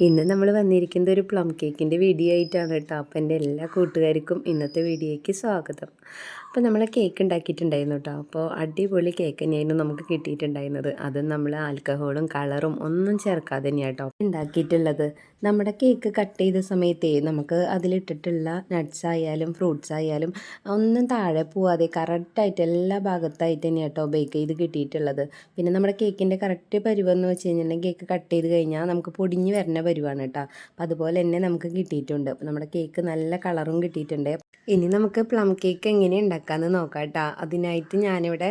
ഇന്ന് നമ്മൾ വന്നിരിക്കുന്നത് ഒരു പ്ലം കേക്കിന്റെ വീഡിയോ ആയിട്ടാണ് കേട്ടോ. അപ്പം എന്റെ എല്ലാ കൂട്ടുകാർക്കും ഇന്നത്തെ വീഡിയോയ്ക്ക് സ്വാഗതം. അപ്പോൾ നമ്മൾ കേക്ക് ഉണ്ടാക്കിയിട്ടുണ്ടായിരുന്നു കേട്ടോ അപ്പോൾ അടിപൊളി കേക്ക് തന്നെയായിരുന്നു നമുക്ക് കിട്ടിയിട്ടുണ്ടായിരുന്നത്. അത് നമ്മൾ ആൽക്കഹോളും കളറും ഒന്നും ചേർക്കാതെ തന്നെയാണ് കേട്ടോ ഉണ്ടാക്കിയിട്ടുള്ളത്. നമ്മുടെ കേക്ക് കട്ട് ചെയ്ത സമയത്തേ നമുക്ക് അതിലിട്ടിട്ടുള്ള നട്ട്സ് ആയാലും ഫ്രൂട്ട്സ് ആയാലും ഒന്നും താഴെ പോവാതെ കറക്റ്റായിട്ട് എല്ലാ ഭാഗത്തായിട്ട് തന്നെയാണ് കേട്ടോ ബേക്ക് ചെയ്ത് കിട്ടിയിട്ടുള്ളത്. പിന്നെ നമ്മുടെ കേക്കിന്റെ കറക്റ്റ് പരുവെന്ന് വെച്ച് കഴിഞ്ഞിട്ടുണ്ടെങ്കിൽ കേക്ക് കട്ട് ചെയ്ത് കഴിഞ്ഞാൽ നമുക്ക് പൊടിഞ്ഞ് വരുന്ന പരിവാണ് കേട്ടോ അപ്പോൾ അതുപോലെ തന്നെ നമുക്ക് കിട്ടിയിട്ടുണ്ട്. നമ്മുടെ കേക്ക് നല്ല കളറും കിട്ടിയിട്ടുണ്ട്. ഇനി നമുക്ക് പ്ലം കേക്ക് എങ്ങനെ ഉണ്ടാക്കാമെന്ന് നോക്കാം കേട്ടോ അതിനായിട്ട് ഞാനിവിടെ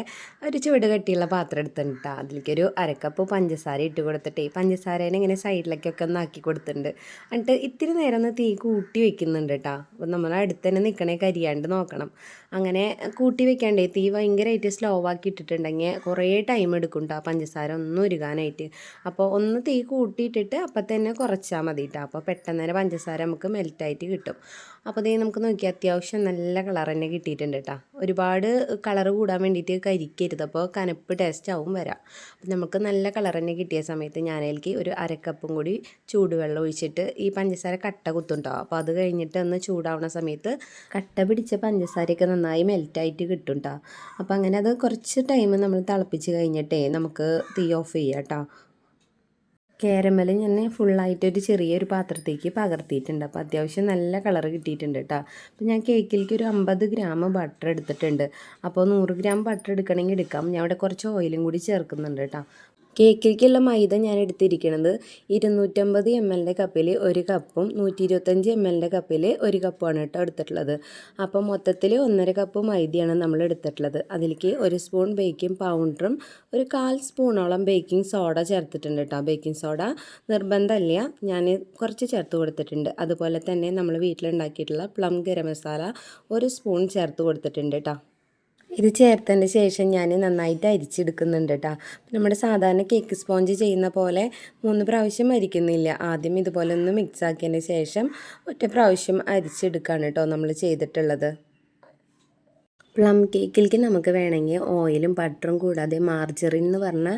ഒരു ചുവട് കെട്ടിയുള്ള പാത്രം എടുത്തിട്ടുണ്ട് കേട്ടോ അതിലേക്കൊരു അരക്കപ്പ് പഞ്ചസാര ഇട്ട് കൊടുത്തിട്ട് ഈ പഞ്ചസാരേനെ ഇങ്ങനെ സൈഡിലേക്കൊക്കെ ഒന്ന് ആക്കി കൊടുത്തിട്ടുണ്ട്. എന്നിട്ട് ഇത്തിരി നേരം ഒന്ന് തീ കൂട്ടി വെക്കുന്നുണ്ട് കേട്ടോ അപ്പോൾ നമ്മൾ അടുത്ത് തന്നെ നിൽക്കണേ കരിയാണ്ട് നോക്കണം. അങ്ങനെ കൂട്ടി വെക്കാണ്ടേ തീ ഭയങ്കരമായിട്ട് സ്ലോ ആക്കി ഇട്ടിട്ടുണ്ടെങ്കിൽ കുറേ ടൈം എടുക്കും കേട്ടോ പഞ്ചസാര ഒന്നും ഉരുകാനായിട്ട്. അപ്പോൾ ഒന്ന് തീ കൂട്ടിയിട്ടിട്ട് അപ്പം തന്നെ കുറച്ചാൽ മതി കേട്ടോ അപ്പോൾ പെട്ടെന്ന് തന്നെ പഞ്ചസാര നമുക്ക് മെൽറ്റായിട്ട് കിട്ടും. അപ്പോൾ ദേ നമുക്ക് നോക്കി അത്യാവശ്യം നല്ല കളർ തന്നെ കിട്ടിയിട്ടുണ്ട് കേട്ടോ ഒരുപാട് കളർ കൂടാൻ വേണ്ടിയിട്ട് കരിക്കരുത്. അപ്പോൾ കനപ്പ് ടേസ്റ്റ് ആവും വരാം. അപ്പോൾ നമുക്ക് നല്ല കളർ തന്നെ കിട്ടിയ സമയത്ത് ഞാനതിലേക്ക് ഒരു അരക്കപ്പും കൂടി ചൂടുവെള്ളം ഒഴിച്ചിട്ട് ഈ പഞ്ചസാര കട്ട കുത്തുണ്ടാവും അപ്പോൾ അത് കഴിഞ്ഞിട്ട് ഒന്ന് ചൂടാവുന്ന സമയത്ത് കട്ട പിടിച്ച പഞ്ചസാരയൊക്കെ നന്നായി മെൽറ്റായിട്ട് കിട്ടും കേട്ടോ അപ്പോൾ അങ്ങനെ അത് കുറച്ച് ടൈം നമ്മൾ തിളപ്പിച്ച് കഴിഞ്ഞിട്ടേ നമുക്ക് തീ ഓഫ് ചെയ്യാം കേട്ടോ കാരമൽ ഞാൻ ഫുള്ളായിട്ട് ഒരു ചെറിയൊരു പാത്രത്തേക്ക് പകർത്തിയിട്ടുണ്ട്. അപ്പോൾ അത്യാവശ്യം നല്ല കളർ കിട്ടിയിട്ടുണ്ട് കേട്ടോ. അപ്പോൾ ഞാൻ കേക്കിലേക്ക് ഒരു അമ്പത് ഗ്രാം ബട്ടർ എടുത്തിട്ടുണ്ട്. അപ്പോൾ നൂറ് ഗ്രാം ബട്ടർ എടുക്കണമെങ്കിൽ എടുക്കാം. ഞാൻ ഇവിടെ കുറച്ച് ഓയിലും കൂടി ചേർക്കുന്നുണ്ട് കേട്ടോ. കേക്കിലേക്കുള്ള മൈദ ഞാൻ എടുത്തിരിക്കുന്നത് ഇരുന്നൂറ്റമ്പത് എം എല്ലിന്റെ കപ്പിൽ ഒരു കപ്പും നൂറ്റി ഇരുപത്തഞ്ച് എം എല്ലിന്റെ കപ്പിൽ ഒരു കപ്പുമാണ് കേട്ടോ എടുത്തിട്ടുള്ളത്. അപ്പോൾ മൊത്തത്തിൽ ഒന്നര കപ്പ് മൈദയാണ് നമ്മൾ എടുത്തിട്ടുള്ളത്. അതിലേക്ക് ഒരു സ്പൂൺ ബേക്കിംഗ് പൗഡറും ഒരു കാൽ സ്പൂണോളം ബേക്കിംഗ് സോഡ ചേർത്തിട്ടുണ്ട് കേട്ടോ. ബേക്കിംഗ് സോഡ നിർബന്ധമല്ല. ഞാൻ കുറച്ച് ചേർത്ത് കൊടുത്തിട്ടുണ്ട്. അതുപോലെ തന്നെ നമ്മൾ വീട്ടിലുണ്ടാക്കിയിട്ടുള്ള പ്ലം ഗരം മസാല ഒരു സ്പൂൺ ചേർത്ത് കൊടുത്തിട്ടുണ്ട് കേട്ടോ. ഇത് ചേർത്തതിന് ശേഷം ഞാൻ നന്നായിട്ട് അരിച്ചെടുക്കുന്നുണ്ട് കേട്ടോ നമ്മുടെ സാധാരണ കേക്ക് സ്പോഞ്ച് ചെയ്യുന്ന പോലെ മൂന്ന് പ്രാവശ്യം അരിക്കുന്നില്ല. ആദ്യം ഇതുപോലെ ഒന്ന് മിക്സ് ആക്കിയതിന് ശേഷം ഒറ്റ പ്രാവശ്യം അരിച്ചെടുക്കുകയാണ് കേട്ടോ നമ്മൾ ചെയ്തിട്ടുള്ളത്. പ്ലം കേക്കിലേക്ക് നമുക്ക് വേണമെങ്കിൽ ഓയിലും ബട്ടറും കൂടാതെ മാർജറിൻ എന്ന് പറഞ്ഞ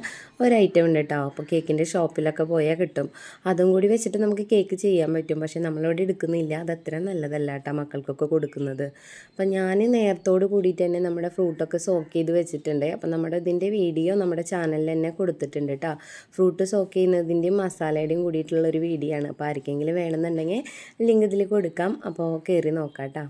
ഒരു ഐറ്റം ഉണ്ട് കേട്ടോ. അപ്പോൾ കേക്കിന്റെ ഷോപ്പിലൊക്കെ പോയാൽ കിട്ടും. അതും കൂടി വെച്ചിട്ട് നമുക്ക് കേക്ക് ചെയ്യാൻ പറ്റും. പക്ഷേ നമ്മളിവിടെ എടുക്കുന്നില്ല. അത് അത്ര നല്ലതല്ല കേട്ടോ മക്കൾക്കൊക്കെ കൊടുക്കുന്നത്. അപ്പം ഞാൻ നേരത്തോട് കൂടിയിട്ട് തന്നെ നമ്മുടെ ഫ്രൂട്ടൊക്കെ സോക്ക് ചെയ്ത് വെച്ചിട്ടുണ്ട്. അപ്പം നമ്മുടെ ഇതിന്റെ വീഡിയോ നമ്മുടെ ചാനലിൽ തന്നെ കൊടുത്തിട്ടുണ്ട് കേട്ടോ. ഫ്രൂട്ട് സോക്ക് ചെയ്യുന്നതിന്റെയും മസാലയുടെയും കൂടിയിട്ടുള്ള ഒരു വീഡിയോ ആണ്. അപ്പോൾ ആർക്കെങ്കിലും വേണമെന്നുണ്ടെങ്കിൽ ലിങ്ക് ഇതിൽ കൊടുക്കാം. അപ്പോൾ കയറി നോക്കാം കേട്ടോ.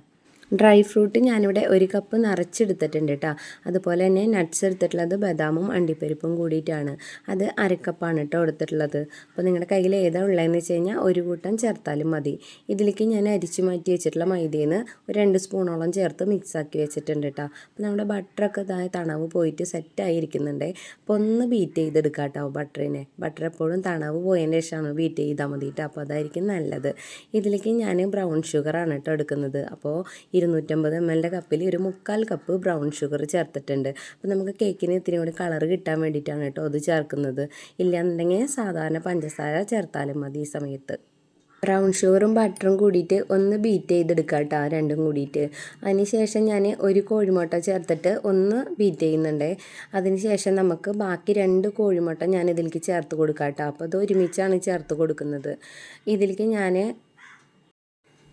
ഡ്രൈ ഫ്രൂട്ട് ഞാനിവിടെ ഒരു കപ്പ് നിറച്ചെടുത്തിട്ടുണ്ട് കേട്ടോ അതുപോലെ തന്നെ നട്ട്സ് എടുത്തിട്ടുള്ളത് ബദാമും അണ്ടിപ്പരിപ്പും കൂടിയിട്ടാണ്. അത് അരക്കപ്പാണ് കേട്ടോ എടുത്തിട്ടുള്ളത്. അപ്പോൾ നിങ്ങളുടെ കയ്യിൽ ഏതാ ഉള്ളതെന്ന് വെച്ച് കഴിഞ്ഞാൽ ഒരു കൂട്ടം ചേർത്താലും മതി. ഇതിലേക്ക് ഞാൻ അരിച്ചു മാറ്റി വെച്ചിട്ടുള്ള മൈദയിൽ നിന്ന് ഒരു രണ്ട് സ്പൂണോളം ചേർത്ത് മിക്സാക്കി വെച്ചിട്ടുണ്ട് കേട്ടോ അപ്പോൾ നമ്മുടെ ബട്ടറൊക്കെ ഇതായ തണവ് പോയിട്ട് സെറ്റായിരിക്കുന്നുണ്ട് അപ്പോൾ ഒന്ന് ബീറ്റ് ചെയ്തെടുക്കാം കേട്ടോ ബട്ടറിനെ ബട്ടർ എപ്പോഴും തണവ് പോയതിന്റെ ശേഷമാണ് ബീറ്റ് ചെയ്താൽ മതി കേട്ടോ അപ്പോൾ അതായിരിക്കും നല്ലത്. ഇതിലേക്ക് ഞാൻ ബ്രൗൺ ഷുഗറാണ് കേട്ടോ എടുക്കുന്നത്. അപ്പോൾ ഇരുന്നൂറ്റമ്പത് എം എല്ലിന്റെ കപ്പിൽ ഒരു മുക്കാൽ കപ്പ് ബ്രൗൺ ഷുഗർ ചേർത്തിട്ടുണ്ട്. അപ്പോൾ നമുക്ക് കേക്കിന് ഇത്തിരി കൂടി കളർ കിട്ടാൻ വേണ്ടിയിട്ടാണ് കേട്ടോ അത് ചേർക്കുന്നത്. ഇല്ലാന്നുണ്ടെങ്കിൽ സാധാരണ പഞ്ചസാര ചേർത്താലും മതി ഈ സമയത്ത്. ബ്രൗൺ ഷുഗറും ബട്ടറും കൂടിയിട്ട് ഒന്ന് ബീറ്റ് ചെയ്തെടുക്കുക കേട്ടോ രണ്ടും കൂടിയിട്ട്. അതിന് ശേഷം ഞാൻ ഒരു കോഴിമുട്ട ചേർത്തിട്ട് ഒന്ന് ബീറ്റ് ചെയ്യുന്നുണ്ട്. അതിന് ശേഷം നമുക്ക് ബാക്കി രണ്ട് കോഴിമുട്ട ഞാൻ ഇതിലേക്ക് ചേർത്ത് കൊടുക്കാം കേട്ടോ. അപ്പോൾ അത് ഒരുമിച്ചാണ് ചേർത്ത് കൊടുക്കുന്നത്. ഇതിലേക്ക് ഞാൻ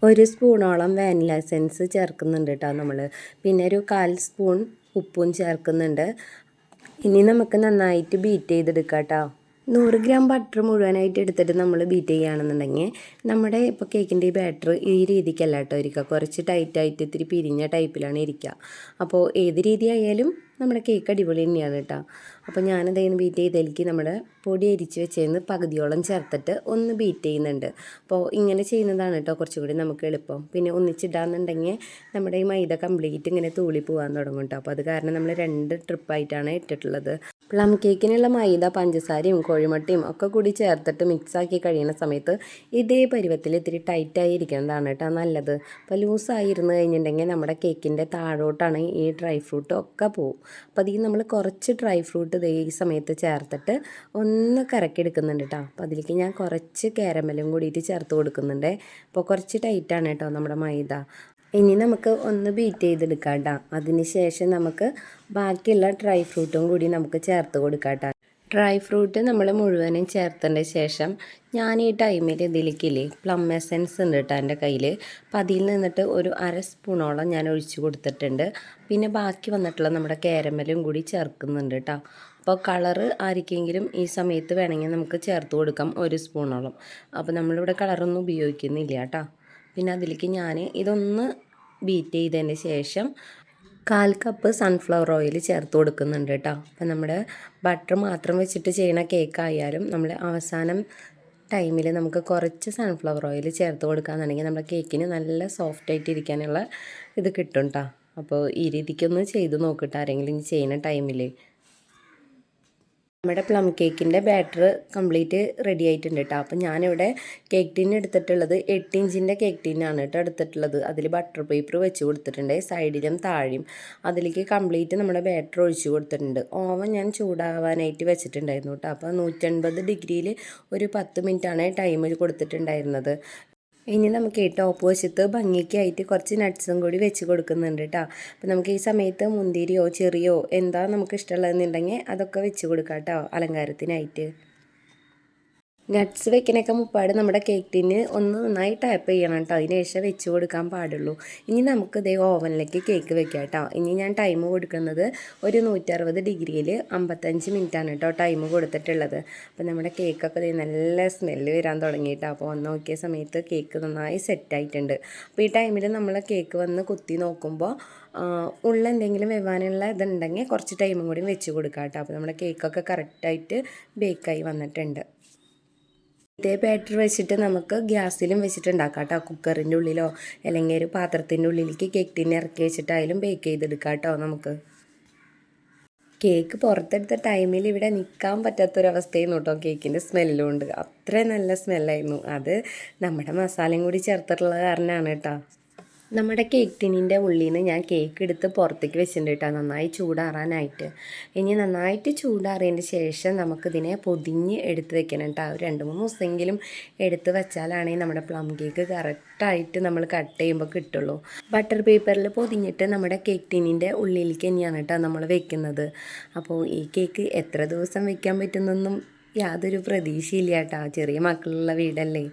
ഒരു സ്പൂണോളം വാനില എസൻസ് ചേർക്കുന്നുണ്ട് കേട്ടോ നമ്മൾ പിന്നെ ഒരു കാൽ സ്പൂൺ ഉപ്പും ചേർക്കുന്നുണ്ട്. ഇനി നമുക്ക് നന്നായിട്ട് ബീറ്റ് ചെയ്തെടുക്കാം കേട്ടോ നൂറ് ഗ്രാം ബട്ടർ മുഴുവനായിട്ട് എടുത്തിട്ട് നമ്മൾ ബീറ്റ് ചെയ്യുകയാണെന്നുണ്ടെങ്കിൽ നമ്മുടെ ഇപ്പോൾ കേക്കിന്റെ ഈ ബാറ്റർ ഈ രീതിക്കല്ല കേട്ടോ ഇരിക്കുക. കുറച്ച് ടൈറ്റായിട്ട് ഇത്തിരി പിരിഞ്ഞ ടൈപ്പിലാണ് ഇരിക്കുക. അപ്പോൾ ഏത് രീതിയായാലും നമ്മുടെ കേക്ക് അടിപൊളി തന്നെയാണ് കേട്ടോ അപ്പോൾ ഞാനത് ബീറ്റ് ചെയ്തതിലേക്ക് നമ്മുടെ പൊടി അരിച്ച് വെച്ചതിന് പകുതിയോളം ചേർത്തിട്ട് ഒന്ന് ബീറ്റ് ചെയ്യുന്നുണ്ട്. അപ്പോൾ ഇങ്ങനെ ചെയ്യുന്നതാണ് കേട്ടോ കുറച്ചും കൂടി നമുക്ക് എളുപ്പം. പിന്നെ ഒന്നിച്ചിടാന്നുണ്ടെങ്കിൽ നമ്മുടെ ഈ മൈദ കംപ്ലീറ്റ് ഇങ്ങനെ തൂളി പോകാൻ തുടങ്ങും കേട്ടോ. അപ്പോൾ അത് കാരണം നമ്മൾ രണ്ട് ട്രിപ്പായിട്ടാണ് ഇട്ടിട്ടുള്ളത്. പ്ലം കേക്കിനുള്ള മൈദ പഞ്ചസാരയും കോഴിമുട്ടയും ഒക്കെ കൂടി ചേർത്തിട്ട് മിക്സാക്കി കഴിയുന്ന സമയത്ത് ഇതേ പരുവത്തിൽ ഇത്തിരി ടൈറ്റായി ഇരിക്കുന്നതാണ് കേട്ടോ നല്ലത്. അപ്പോൾ ലൂസായിരുന്നു കഴിഞ്ഞിട്ടുണ്ടെങ്കിൽ നമ്മുടെ കേക്കിന്റെ താഴോട്ടാണ് ഈ ഡ്രൈ ഫ്രൂട്ട് ഒക്കെ പോകും അപ്പോൾ അതിൽ നമ്മൾ കുറച്ച് ഡ്രൈ ഫ്രൂട്ട് ഈ സമയത്ത് ചേർത്തിട്ട് ഒന്ന് കറക്കിയെടുക്കുന്നുണ്ട് കേട്ടോ അപ്പോൾ അതിലേക്ക് ഞാൻ കുറച്ച് കാരമലും കൂടിയിട്ട് ചേർത്ത് കൊടുക്കുന്നുണ്ട്. അപ്പോൾ കുറച്ച് ടൈറ്റാണ് കേട്ടോ നമ്മുടെ മൈദ. ഇനി നമുക്ക് ഒന്ന് ബീറ്റ് ചെയ്തെടുക്കാം കേട്ടോ അതിന് ശേഷം നമുക്ക് ബാക്കിയുള്ള ഡ്രൈ ഫ്രൂട്ടും കൂടി നമുക്ക് ചേർത്ത് കൊടുക്കാം കേട്ടോ ഡ്രൈ ഫ്രൂട്ട് നമ്മൾ മുഴുവനും ചേർത്തതിന്റെ ശേഷം ഞാൻ ഈ ടൈമിൽ ഇതിലേക്കില്ലേ പ്ലം എസൻസ് ഉണ്ട് കേട്ടോ എന്റെ കയ്യിൽ. അപ്പോൾ അതിൽ നിന്നിട്ട് ഒരു അര സ്പൂണോളം ഞാൻ ഒഴിച്ച് കൊടുത്തിട്ടുണ്ട്. പിന്നെ ബാക്കി വന്നിട്ടുള്ള നമ്മുടെ കാരമലും കൂടി ചേർക്കുന്നുണ്ട് കേട്ടോ. അപ്പോൾ കളറ് ആർക്കെങ്കിലും ഈ സമയത്ത് വേണമെങ്കിൽ നമുക്ക് ചേർത്ത് കൊടുക്കാം ഒരു സ്പൂണോളം. അപ്പോൾ നമ്മളിവിടെ കളറൊന്നും ഉപയോഗിക്കുന്നില്ല കേട്ടോ. പിന്നെ അതിലേക്ക് ഞാൻ ഇതൊന്ന് ബീറ്റ് ചെയ്തതിന് ശേഷം കാൽ കപ്പ് സൺഫ്ലവർ ഓയിൽ ചേർത്ത് കൊടുക്കുന്നുണ്ട് കേട്ടോ അപ്പം നമ്മുടെ ബട്ടർ മാത്രം വെച്ചിട്ട് ചെയ്യുന്ന കേക്ക് ആയാലും നമ്മൾ അവസാനം ടൈമിൽ നമുക്ക് കുറച്ച് സൺഫ്ലവർ ഓയിൽ ചേർത്ത് കൊടുക്കുകയെന്നുണ്ടെങ്കിൽ നമ്മുടെ കേക്കിന് നല്ല സോഫ്റ്റ് ആയിട്ട് ഇരിക്കാനുള്ള ഇത് കിട്ടും കേട്ടോ അപ്പോൾ ഈ രീതിക്കൊന്ന് ചെയ്ത് നോക്കിയിട്ട് ആരെങ്കിലും ചെയ്യുന്ന ടൈമിൽ നമ്മുടെ പ്ലം കേക്കിന്റെ ബാറ്റർ കംപ്ലീറ്റ് റെഡി ആയിട്ടുണ്ട് കേട്ടോ അപ്പം ഞാനിവിടെ കേക്ക് ടീൻ എടുത്തിട്ടുള്ളത് എട്ട് ഇഞ്ചിന്റെ കേക്ക് ടീനാണ് കേട്ടോ എടുത്തിട്ടുള്ളത്. അതിൽ ബട്ടർ പേപ്പർ വെച്ച് കൊടുത്തിട്ടുണ്ട് സൈഡിലും താഴെയും. അതിലേക്ക് കംപ്ലീറ്റ് നമ്മുടെ ബാറ്റർ ഒഴിച്ച് കൊടുത്തിട്ടുണ്ട്. ഓവൻ ഞാൻ ചൂടാവാനായിട്ട് വെച്ചിട്ടുണ്ടായിരുന്നു കേട്ടോ അപ്പോൾ നൂറ്റൻപത് ഡിഗ്രിയിൽ ഒരു പത്ത് മിനിറ്റാണ് ടൈമിൽ കൊടുത്തിട്ടുണ്ടായിരുന്നത്. ഇനി നമുക്ക് ഈ ടോപ്പ് ഭംഗിക്കായിട്ട് കുറച്ച് നട്ട്സും കൂടി വെച്ച് കൊടുക്കുന്നുണ്ട് കേട്ടോ അപ്പോൾ നമുക്ക് ഈ സമയത്ത് മുന്തിരിയോ ചെറിയോ എന്താ നമുക്ക് ഇഷ്ടമുള്ളതെന്നുണ്ടെങ്കിൽ അതൊക്കെ വെച്ച് കൊടുക്കാം കേട്ടോ അലങ്കാരത്തിനായിട്ട്. നട്ട്സ് വെക്കണൊക്കെ മുപ്പാട് നമ്മുടെ കേക്ക് ഒന്ന് നന്നായി ടാപ്പ് ചെയ്യണം കേട്ടോ അതിന് ശേഷം വെച്ച് കൊടുക്കാൻ പാടുള്ളൂ. ഇനി നമുക്ക് ഇതേ ഓവനിലേക്ക് കേക്ക് വെക്കാം കേട്ടോ ഇനി ഞാൻ ടൈം കൊടുക്കുന്നത് ഒരു നൂറ്ററുപത് ഡിഗ്രിയിൽ അമ്പത്തഞ്ച് മിനിറ്റാണ് കേട്ടോ ടൈം കൊടുത്തിട്ടുള്ളത്. അപ്പോൾ നമ്മുടെ കേക്കൊക്കെ നല്ല സ്മെല്ല് വരാൻ തുടങ്ങിയിട്ടോ അപ്പോൾ വന്ന് നോക്കിയ സമയത്ത് കേക്ക് നന്നായി സെറ്റായിട്ടുണ്ട് അപ്പോൾ ഈ ടൈമിൽ നമ്മൾ കേക്ക് വന്ന് കുത്തി നോക്കുമ്പോൾ ഉള്ള എന്തെങ്കിലും വെവാനുള്ള ഇതുണ്ടെങ്കിൽ കുറച്ച് ടൈമും കൂടി വെച്ച് കൊടുക്കാം കേട്ടോ അപ്പോൾ നമ്മുടെ കേക്കൊക്കെ കറക്റ്റായിട്ട് ബേക്കായി വന്നിട്ടുണ്ട്. ഇതേ ബാറ്റർ വെച്ചിട്ട് നമുക്ക് ഗ്യാസിലും വെച്ചിട്ട് ഉണ്ടാക്കാം കേട്ടോ കുക്കറിന്റെ ഉള്ളിലോ അല്ലെങ്കിൽ ഒരു പാത്രത്തിന്റെ ഉള്ളിലേക്ക് കേക്ക് ഇറക്കി വെച്ചിട്ടായാലും ബേക്ക് ചെയ്തെടുക്കാം കേട്ടോ നമുക്ക്. കേക്ക് പുറത്തെടുത്ത ടൈമിൽ ഇവിടെ നിൽക്കാൻ പറ്റാത്തൊരവസ്ഥയായിരുന്നു കേട്ടോ കേക്കിന്റെ സ്മെല്ലും ഉണ്ട് അത്രയും നല്ല സ്മെല്ലായിരുന്നു അത് നമ്മുടെ മസാലയും കൂടി ചേർത്തിട്ടുള്ള കാരണമാണ് കേട്ടോ. നമ്മുടെ കേക്ക് ടിന്നിന്റെ ഉള്ളിൽ നിന്ന് ഞാൻ കേക്ക് എടുത്ത് പുറത്തേക്ക് വെച്ചിട്ടുണ്ട് കേട്ടോ നന്നായി ചൂടാറാനായിട്ട്. ഇനി നന്നായിട്ട് ചൂടാറിയതിന്റെ ശേഷം നമുക്കിതിനെ പൊതിഞ്ഞ് എടുത്ത് വെക്കണം കേട്ടോ രണ്ട് മൂന്ന് ദിവസമെങ്കിലും എടുത്ത് വെച്ചാലാണെങ്കിൽ നമ്മുടെ പ്ലം കേക്ക് കറക്റ്റായിട്ട് നമ്മൾ കട്ട് ചെയ്യുമ്പോൾ കിട്ടുള്ളൂ. ബട്ടർ പേപ്പറിൽ പൊതിഞ്ഞിട്ട് നമ്മുടെ കേക്ക് ടിന്നിന്റെ ഉള്ളിലേക്ക് തന്നെയാണ് കേട്ടോ നമ്മൾ വെക്കുന്നത്. അപ്പോൾ ഈ കേക്ക് എത്ര ദിവസം വെക്കാൻ പറ്റുന്നൊന്നും യാതൊരു പ്രതീക്ഷയില്ല കേട്ടോ ചെറിയ മക്കളുള്ള വീടല്ലേ.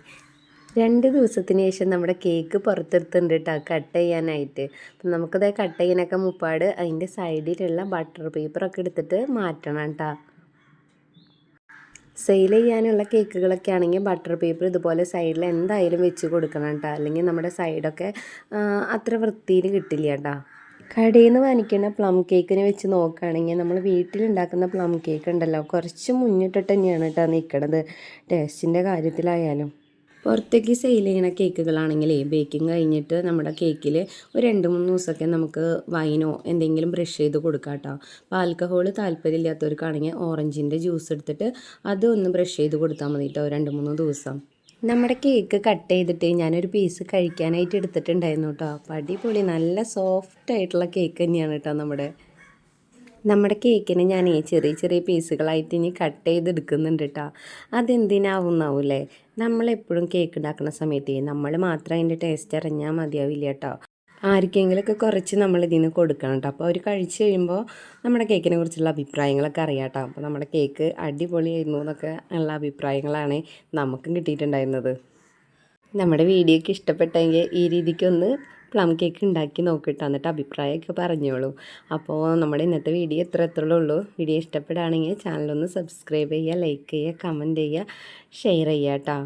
രണ്ട് ദിവസത്തിന് ശേഷം നമ്മുടെ കേക്ക് പുറത്തെടുത്തുണ്ട് കേട്ടോ കട്ട് ചെയ്യാനായിട്ട്. അപ്പം നമുക്കത് കട്ട് ചെയ്യാനൊക്കെ മുപ്പാട് അതിന്റെ സൈഡിലുള്ള ബട്ടർ പേപ്പറൊക്കെ എടുത്തിട്ട് മാറ്റണം കേട്ടോ. സെയിൽ ചെയ്യാനുള്ള കേക്കുകളൊക്കെ ആണെങ്കിൽ ബട്ടർ പേപ്പർ ഇതുപോലെ സൈഡിൽ എന്തായാലും വെച്ച് കൊടുക്കണം കേട്ടോ. അല്ലെങ്കിൽ നമ്മുടെ സൈഡൊക്കെ അത്ര വൃത്തിയിൽ കിട്ടില്ല കേട്ടോ. കടയിൽ നിന്ന് വാങ്ങിക്കുന്ന പ്ലം കേക്കിനെ വെച്ച് നോക്കുകയാണെങ്കിൽ നമ്മൾ വീട്ടിലുണ്ടാക്കുന്ന പ്ലം കേക്ക് ഉണ്ടല്ലോ. കുറച്ച് മുന്നിട്ടിട്ട് തന്നെയാണ് കേട്ടോ നിൽക്കണത് ടേസ്റ്റിന്റെ കാര്യത്തിലായാലും. പുറത്തേക്ക് സെയിൽ ചെയ്യുന്ന കേക്കുകളാണെങ്കിലേ ബേക്കിംഗ് കഴിഞ്ഞിട്ട് നമ്മുടെ കേക്കിൽ ഒരു രണ്ട് മൂന്ന് ദിവസമൊക്കെ നമുക്ക് വൈനോ എന്തെങ്കിലും ബ്രഷ് ചെയ്ത് കൊടുക്കാം കേട്ടോ. അപ്പോൾ ആൽക്കഹോൾ താല്പര്യമില്ലാത്തവർക്കാണെങ്കിൽ ഓറഞ്ചിന്റെ ജ്യൂസ് എടുത്തിട്ട് അത് ഒന്ന് ബ്രഷ് ചെയ്ത് കൊടുത്താൽ മതി കേട്ടോ രണ്ട് മൂന്ന് ദിവസം. നമ്മുടെ കേക്ക് കട്ട് ചെയ്തിട്ട് ഞാനൊരു പീസ് കഴിക്കാനായിട്ട് എടുത്തിട്ടുണ്ടായിരുന്നു കേട്ടോ. അപ്പോൾ അടിപൊളി നല്ല സോഫ്റ്റ് ആയിട്ടുള്ള കേക്ക് തന്നെയാണ് കേട്ടോ നമ്മുടെ നമ്മുടെ കേക്കിന് ഞാൻ ഈ ചെറിയ ചെറിയ പീസുകളായിട്ട് ഇനി കട്ട് ചെയ്തെടുക്കുന്നുണ്ട് കേട്ടോ അതെന്തിനാവുന്നാവൂലേ? നമ്മളെപ്പോഴും കേക്ക് ഉണ്ടാക്കുന്ന സമയത്ത് നമ്മൾ മാത്രം അതിന്റെ ടേസ്റ്റ് അറിഞ്ഞാൽ മതിയാവില്ല കേട്ടോ ആർക്കെങ്കിലുമൊക്കെ കുറച്ച് നമ്മൾ ഇതിന് കൊടുക്കണം കേട്ടോ അപ്പോൾ അവർ കഴിച്ച് കഴിയുമ്പോൾ നമ്മുടെ കേക്കിനെ കുറിച്ചുള്ള അഭിപ്രായങ്ങളൊക്കെ അറിയാം കേട്ടോ അപ്പോൾ നമ്മുടെ കേക്ക് അടിപൊളിയായിരുന്നു എന്നൊക്കെ ഉള്ള അഭിപ്രായങ്ങളാണ് നമുക്കും കിട്ടിയിട്ടുണ്ടായിരുന്നത്. നമ്മുടെ വീഡിയോയ്ക്ക് ഇഷ്ടപ്പെട്ടെങ്കിൽ ഈ രീതിക്കൊന്ന് പ്ലം കേക്ക് ഉണ്ടാക്കി നോക്കിയിട്ട് എന്നിട്ട് അഭിപ്രായമൊക്കെ പറഞ്ഞോളൂ. അപ്പോൾ നമ്മുടെ ഇന്നത്തെ വീഡിയോ എത്ര എത്രയുള്ളൂ വീഡിയോ ഇഷ്ടപ്പെടുകയാണെങ്കിൽ ചാനലൊന്ന് സബ്സ്ക്രൈബ് ചെയ്യുക ലൈക്ക് ചെയ്യുക കമന്റ് ചെയ്യുക ഷെയർ ചെയ്യുക കേട്ടോ.